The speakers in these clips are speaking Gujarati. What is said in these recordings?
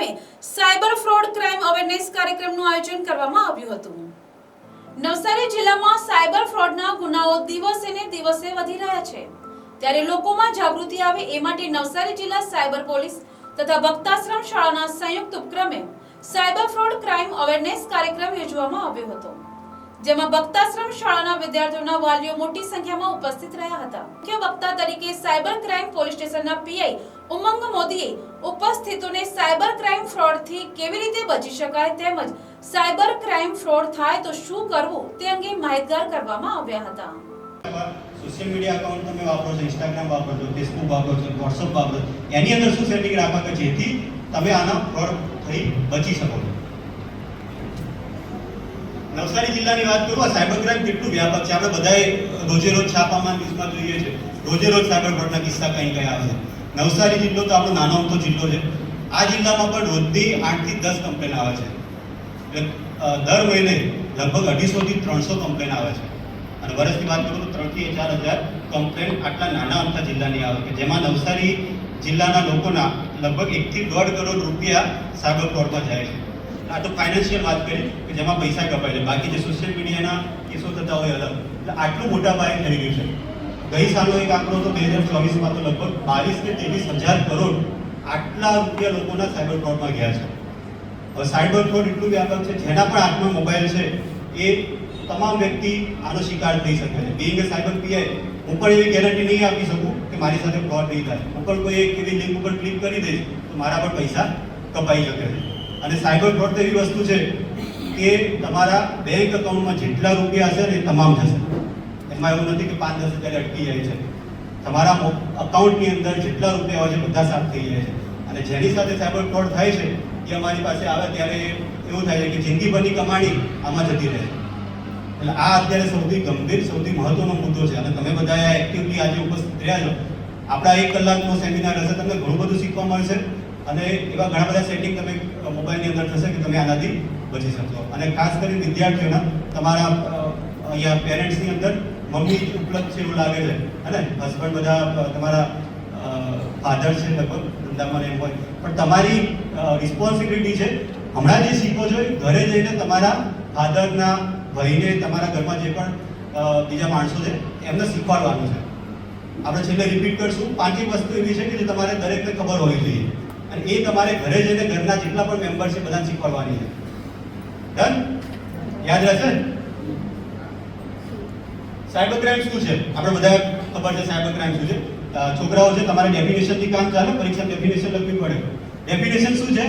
ઉપક્રમે સાયબર ફ્રોડ ક્રાઇમ અવેરનેસ કાર્યક્રમનું આયોજન કરવામાં આવ્યું હતું. નવસારી જિલ્લામાં સાયબર ફ્રોડના ગુનાઓ દિવસે ને દિવસે વધી રહ્યા છે. ત્યારે લોકોમાં જાગૃતિ આવે એ માટે નવસારી જિલ્લા સાયબર પોલીસ તથા ભક્તાશ્રમ શાળાના સંયુક્ત ઉપક્રમે સાયબર ફ્રોડ ક્રાઇમ અવેરનેસ કાર્યક્રમ યોજવામાં આવ્યો હતો. જેમાં ભક્તાશ્રમ શાળાના વિદ્યાર્થીઓના વાલીઓ મોટી સંખ્યામાં ઉપસ્થિત રહ્યા હતા. મુખ્ય વક્તા તરીકે સાયબર ક્રાઇમ પોલીસ સ્ટેશનના પીઆઈ ઉમંગ મોદીએ ઉપસ્થિતોને સાયબર ક્રાઇમ ફ્રોડથી કેવી રીતે બચી શકાય તેમજ સાયબર ક્રાઇમ ફ્રોડ થાય તો શું કરવું તે અંગે માહિતગાર કરવામાં આવ્યા હતા. સોશિયલ મીડિયા અકાઉન્ટ તમે વાપરો છો, ઇન્સ્ટાગ્રામ વાપરો છો, ફેસબુક વાપરો છો વોટ્સઅપ વાપરો એની અંદર શું સેટિંગ રાખવા કે જેથી તમે આના ફ્રોડ થઈ બચી શકો નવસારી જિલ્લાની વાત કરું, આ સાયબર ક્રાઇમ કેટલું વ્યાપક છે? આપણે બધાએ રોજે રોજ છાપામાં ન્યૂઝમાં જોઈએ છે. રોજે રોજ સાયબર ફ્રોડના કિસ્સા કંઈ કંઈ આવે છે. નવસારી જિલ્લો તો આપણો નાનો અમતો જિલ્લો છે. આ જિલ્લામાં પણ રોજની આઠથી દસ કમ્પ્લેન આવે છે. એટલે દર મહિને લગભગ અઢીસોથી ત્રણસો કમ્પ્લેન આવે છે. અને વર્ષની વાત કરું તો ત્રણથી ચાર હજાર કમ્પ્લેન આટલા નાના અમથા જિલ્લાની આવે કે જેમાં નવસારી જિલ્લાના લોકોના લગભગ એકથી દોઢ કરોડ રૂપિયા સાયબર ફ્રોડમાં જાય છે. આ તો ફાઇનાન્શિયલ વાત કરી, કે જેમાં પૈસા કપાય છે. બાકી જે સોશિયલ મીડિયાના કેસો થતા હોય અલગ. એટલે આટલું મોટા પાયે થઈ ગયું છે. ગઈ સાલનો એક આંકડો તો બે હજાર ચોવીસમાં તો લગભગ બાવીસ કે ત્રેવીસ હજાર કરોડ આટલા રૂપિયા લોકોના સાયબર ફ્રોડમાં ગયા છે. હવે સાયબર ફ્રોડ એટલું વ્યાપક છે, જેના પણ હાથમાં મોબાઈલ છે, એ તમામ વ્યક્તિ આનો શિકાર થઈ શકે છે. બિંગ સાયબર પીઆઈ હું પણ એવી ગેરંટી નહીં આપી શકું કે મારી સાથે ફ્રોડ નહીં થાય. હું પણ કોઈ એક એવી લિંક ઉપર ક્લિક કરી દઈશ, તો મારા પર પૈસા કપાઈ શકે છે. અને સાયબર ફ્રોડ તો એવી વસ્તુ છે કે તમારા બેંક એકાઉન્ટમાં જેટલા રૂપિયા હશે ને તમામ જશે એમાં એવું નથી કે પાંચ દસ હજાર અટકી જાય છે. તમારા અકાઉન્ટની અંદર જેટલા રૂપિયા હોય છે, બધા સાફ થઈ જાય છે. અને જેની સાથે સાયબર ફ્રોડ થાય છે, એ અમારી પાસે આવે ત્યારે એવું થાય છે કે જિંદગીભરની કમાણી આમાં જતી રહે એટલે આ અત્યારે સૌથી ગંભીર, સૌથી મહત્વનો મુદ્દો છે. અને તમે બધા એક્ટિવલી આજે ઉપસ્થિત રહ્યા છો. આપણા એક કલાકનો સેમિનાર હશે, તમને ઘણું બધું શીખવા મળશે. અને એવા ઘણા બધા સેટિંગ તમે મોબાઈલની અંદર થશે કે તમે આનાથી બચી શકશો. અને ખાસ કરીને વિદ્યાર્થીઓના, તમારા અહીંયા પેરેન્ટ્સની અંદર મમ્મી ઉપલબ્ધ છે એવું લાગે છે. અને હસબન્ડ બધા તમારા ફાધર છે લગભગ ધંધામાં એમ હોય. પણ તમારી રિસ્પોન્સિબિલિટી છે હમણાં જે શીખો છો ઘરે જઈને તમારા ફાધરના ભાઈને, તમારા ઘરમાં જે પણ બીજા માણસો છે, એમને શીખવાડવાનું છે. આપણે છેલ્લે રિપીટ કરશું. પાંચેય વસ્તુ એવી છે કે જે તમારે દરેકને ખબર હોવી જોઈએ. અને એ તમારે ઘરે જઈને ઘરના જેટલા પણ મેમ્બર છે, બધાને શીખવાડવાની છે. ડન યાદ રહેશે? સાયબર ક્રાઇમ શું છે? આપણે બધા ખબર છે સાયબર ક્રાઇમ શું છે. છોકરાઓ છે, તમારે ડેફિનેશનથી કામ ચાલે, પરીક્ષા ડેફિનેશન લખવી પડે. ડેફિનેશન શું છે?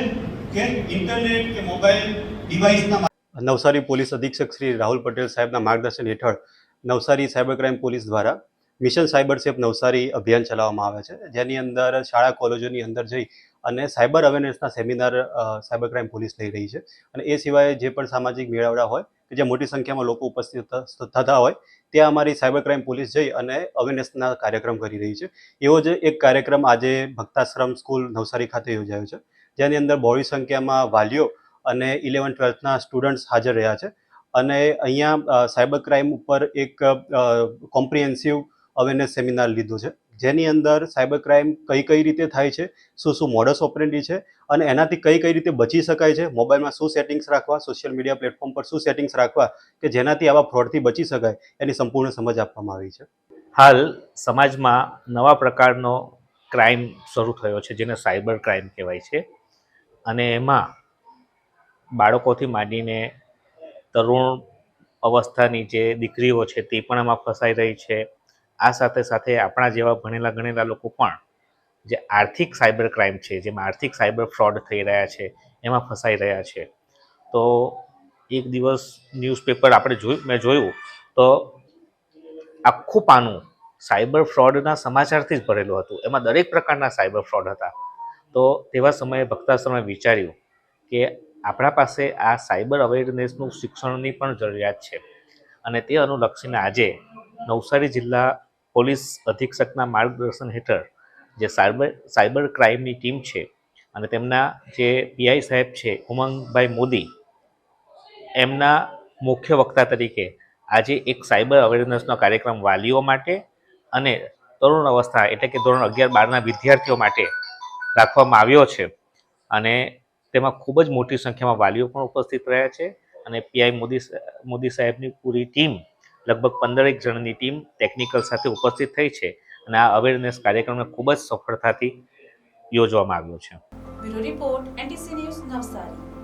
કે ઇન્ટરનેટ કે મોબાઈલ ડિવાઇસના નવસારી પોલીસ અધિક્ષક શ્રી રાહુલ પટેલ સાહેબના માર્ગદર્શન હેઠળ નવસારી સાયબર ક્રાઇમ પોલીસ દ્વારા મિશન સાયબર સેફ નવસારી અભિયાન ચલાવવામાં આવે છે. જેની અંદર શાળા કોલેજોની અંદર જઈ અને સાયબર અવેરનેસના સેમિનાર સાયબર ક્રાઇમ પોલીસ લઈ રહી છે. અને એ સિવાય જે પણ સામાજિક મેળાવડા હોય કે જે મોટી સંખ્યામાં લોકો ઉપસ્થિત થતા હોય, ત્યાં અમારી સાયબર ક્રાઇમ પોલીસ જઈ અને અવેરનેસના કાર્યક્રમ કરી રહી છે. એવો જ એક કાર્યક્રમ આજે ભક્તાશ્રમ સ્કૂલ નવસારી ખાતે યોજાયો છે. જેની અંદર બહોળી સંખ્યામાં વાલીઓ અને ઇલેવન ટ્વેલ્થના સ્ટુડન્ટ્સ હાજર રહ્યા છે. અને અહીંયા સાયબર ક્રાઇમ ઉપર એક કોમ્પ્રિહેન્સિવ અવેરનેસ સેમિનાર લીધો છે. જેની અંદર સાયબર ક્રાઇમ કઈ કઈ રીતે થાય છે, શું શું મોડસ ઓપરેન્ડી છે અને એનાથી કઈ કઈ રીતે બચી શકાય છે મોબાઈલમાં શું સેટિંગ્સ રાખવા સોશિયલ મીડિયા પ્લેટફોર્મ પર શું સેટિંગ્સ રાખવા કે જેનાથી આવા ફ્રોડથી બચી શકાય, એની સંપૂર્ણ સમજ આપવામાં આવી છે. હાલ સમાજમાં નવા પ્રકારનો ક્રાઇમ શરૂ થયો છે, જેને સાયબર ક્રાઇમ કહેવાય છે. અને એમાં બાળકોથી માંડીને તરુણ અવસ્થાની જે દીકરીઓ છે, તે પણ એમાં ફસાઈ રહી છે. આ સાથે સાથે આપણા જેવા ભણેલા ગણેલા લોકો પણ જે આર્થિક સાયબર ક્રાઇમ છે, જેમાં આર્થિક સાયબર ફ્રોડ થઈ રહ્યા છે, એમાં ફસાઈ રહ્યા છે. તો એક દિવસ ન્યૂઝપેપર આપણે જોયું, મેં જોયું, તો આખું પાનું સાયબર ફ્રોડના સમાચારથી જ ભરેલું હતું. એમાં દરેક પ્રકારના સાયબર ફ્રોડ હતા. તો તેવા સમયે ભક્તાશ્રમે વિચાર્યું કે આપણા પાસે આ સાયબર અવેરનેસનું શિક્ષણની પણ જરૂરિયાત છે. અને તે અનુલક્ષીને આજે નવસારી જિલ્લા પોલીસ અધિક્ષકના માર્ગદર્શન હેઠળ જે સાયબર સાયબર ક્રાઇમની ટીમ છે અને તેમના જે પીઆઈ સાહેબ છે ઉમંગભાઈ મોદી, એમના મુખ્ય વક્તા તરીકે આજે એક સાયબર અવેરનેસનો કાર્યક્રમ વાલીઓ માટે અને તરુણ અવસ્થા એટલે કે ધોરણ અગિયાર બારના વિદ્યાર્થીઓ માટે રાખવામાં આવ્યો છે. અને તેમાં ખૂબ જ મોટી સંખ્યામાં વાલીઓ પણ ઉપસ્થિત રહ્યા છે અને પીઆઈ મોદી મોદી સાહેબની પૂરી ટીમ લગભગ પંદરેક જણની ટીમ ટેકનિકલ સાથે ઉપસ્થિત થઈ છે અને આ અવેરનેસ કાર્યક્રમને ખૂબ જ સફળતાથી યોજવામાં આવ્યો છે. Report NTC news Navsari.